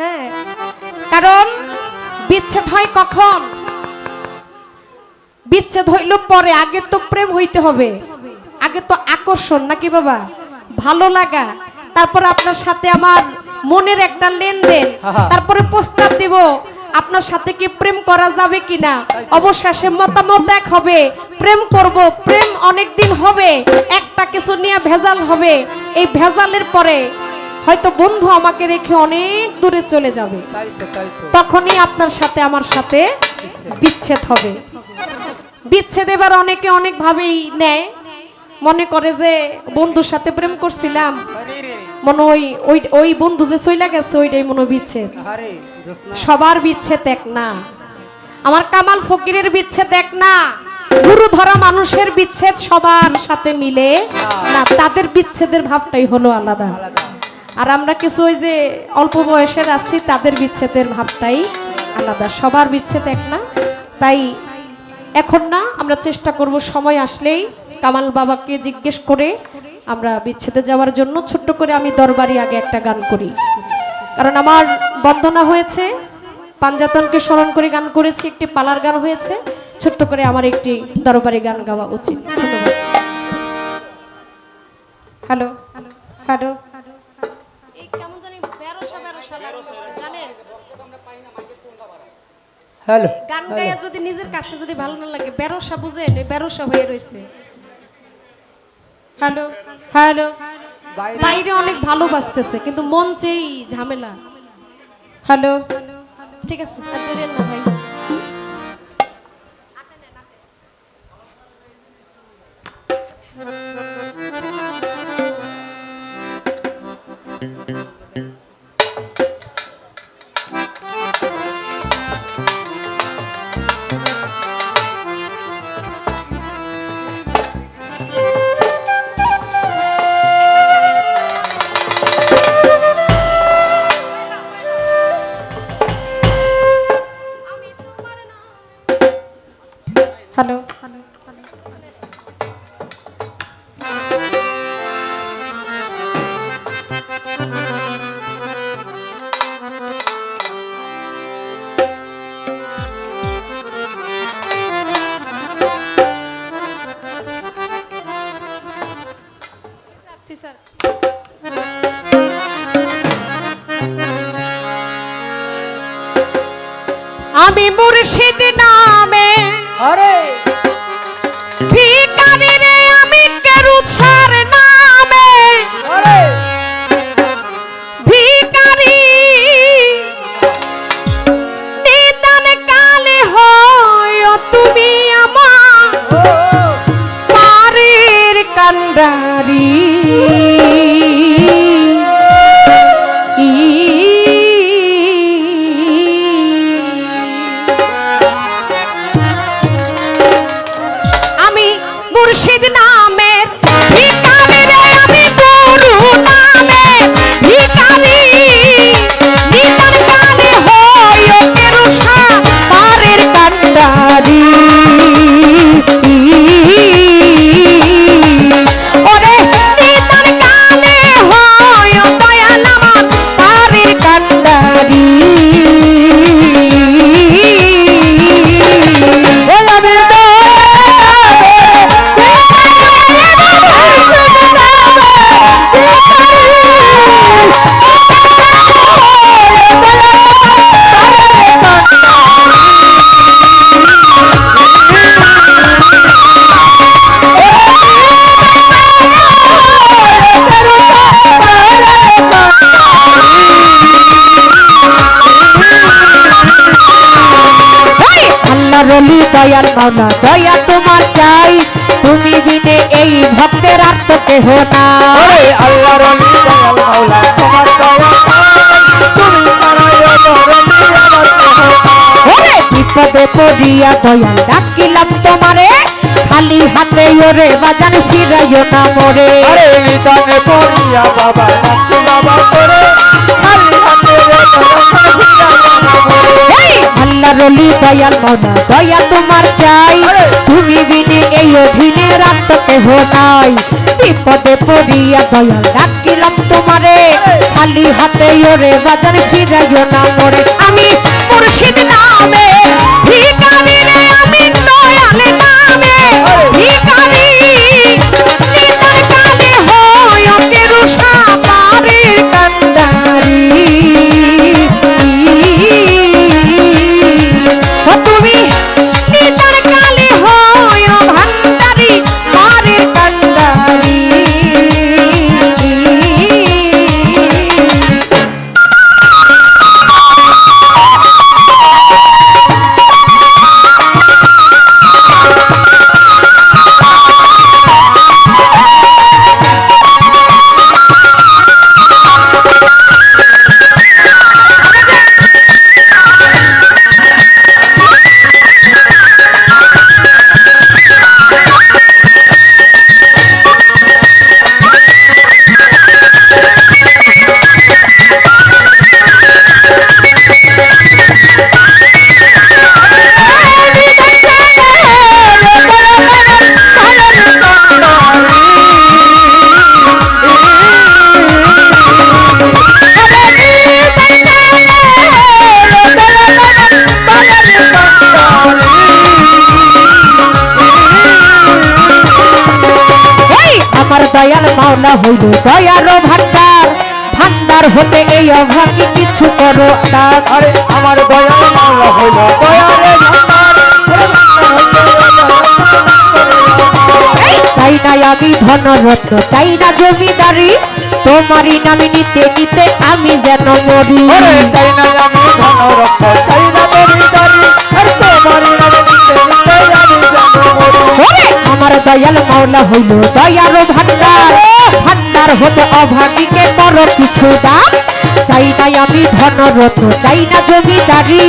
হ্যাঁ। কারণ বিচ্ছেদ হয় কখন? বিচ্ছেদ হইল পরে আগে তো প্রেম হইতে হবে। আগে তো আকর্ষণ নাকি বাবা? ভালো লাগা। তারপর আপনার সাথে আমার মনের একটা লেনদেন। তারপরে প্রস্তাব দিব আপনার সাথে কি প্রেম করা যাবে কিনা? অবশেষে মতামত এক হবে প্রেম করব প্রেম অনেক দিন হবে একটা কিছু নিয়ে ভেজাল হবে। এই ভেজালের পরে হয়তো বন্ধু আমাকে রেখে অনেক দূরে চলে যাবে। তখনই আপনার সাথে আমার সাথে বিচ্ছেদ হবে। বিচ্ছেদ এবার অনেকে অনেক ভাবেই নেয়। মনে করে যে বন্ধুর সাথে প্রেম করছিলাম। মনে ওই ওই ওই বন্ধু যে চইলা গেছে ওইটাই মনে বিচ্ছেদ। সবার বিচ্ছেদ এক না। আমার কামাল ফকিরের বিচ্ছেদ এক না। গুরু ধরা মানুষের বিচ্ছেদ সবার সাথে মিলে না। তাদের বিচ্ছেদের ভাবটাই হলো আলাদা। আর আমরা কিছু ওই যে অল্প বয়সের আছি, তাদের বিচ্ছেদের ভাবটাই আলাদা। সবার বিচ্ছেদ এক না। তাই এখন না, আমরা চেষ্টা করব সময় আসলেই কামাল বাবাকে জিজ্ঞেস করে আমরা বিচ্ছেদে যাওয়ার জন্য ছোট্ট করে আমি দরবারি আগে একটা গান করি। কারণ আমার বন্দনা হয়েছে, পাঞ্জাতনকে স্মরণ করে গান করেছি, একটি পালার গান হয়েছে। ছোট্ট করে আমার একটি দরবারি গান গাওয়া উচিত। ধন্যবাদ। হ্যালো হ্যালো এই কেমন জানি বেরোসা বেরোসা লাগতেছে জানেন হ্যালো। গান গায়া যদি নিজের কাছে যদি ভালো না লাগে বেরোসা বুঝে বেরোসা হয়ে রয়েছে হ্যালো হ্যালো। বাইরে। অনেক ভালো বাজতেছে কিন্তু মঞ্চেই ঝামেলা। হ্যালো। ঠিক আছে? না ভাই। আমি মুর্শিদ নামে। আরে। দয়াল মাওলা দয়া তোমার চাই। তুমি বিনে এই ভক্তের আর তো কেহ না আরে আল্লাহ রবি দয়াল মাওলা তোমার দয়া তুমি ছাড়াই অধরণী আমার কেহ ওরে বিপদে পড়িয়া দয়াল ডাকিলাম তোমারে। খালি হাতে ওরে বাজান ফিরাইও না মোরে। আরে নিদানে পড়িয়া বাবা বাবা করে। আল্লাহ রলি দয়াল মনা দয়া তোমার চাই। তুমি বিনে এই অধীনে রাত কেহ নাই। বিপদে পড়িয়া দয়াল ডাকিলাম তোমারে। খালি হাতে ওরে বাজার ফিরাইও না পড়ে আমি মুর্শিদ নামে দয়াল হইল দয়ার ভান্ডার ভান্ডার হতে এই অভাগী কিছু করো আরে আমার দয়াল মাওলা হইল। এই চাই না আমি ধনরত্ন চাই না জমিদারি তোমারই নামে নিতে নিতে আমি যেন মরি। চাই না আমি ধন চাই না দরিদারি আর তোমার নামে নিতে নিতে আমি জানো মরি। দয়াল মাওলা হইল দয়ার ভান্ডার। ভান্ডার হতে অভাগীকে পর কিছু দাম চাই না আমি ধনরত্ন চাই না জমিদারি।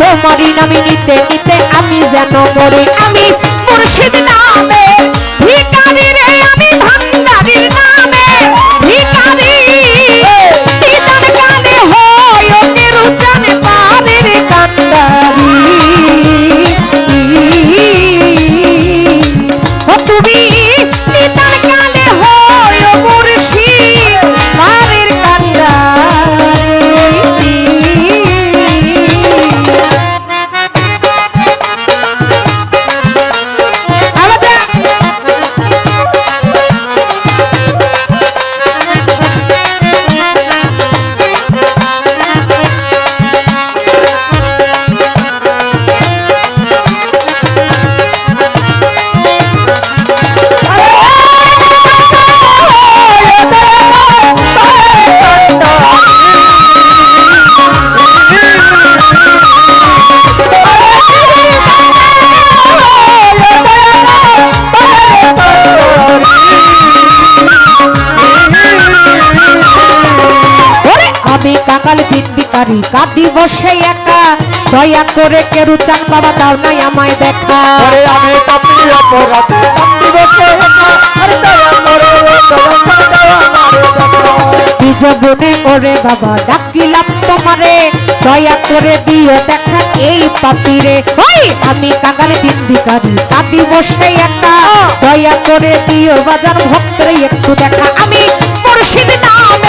তোমারই নামে নিতে নিতে আমি যেন মরি, আমি মুর্শিদ নামে। ভিখারি রে আমি ভান্ডারির নামে। ভিখারি বিন্দিকারি কাঁদি বসে একা। দয়া করে কেরু চান বাবা দাও নাই আমায় দেখা। আরে আমি পাপি অপরাধে কান্দি বসে একা। আর দয়া করে ও দয়া দয়া মারে দেখো। নিজ গুণে ওরে বাবা ডাকিলাম তোমারে। দয়া করে দিও দেখা এই পাপিরে। ওই আমি কাকাল বিন্দিকারি কাঁদি বসে একা। দয়া করে দিও বাজার ভক্তরে একটু দেখা। আমি মুর্শিদ নামে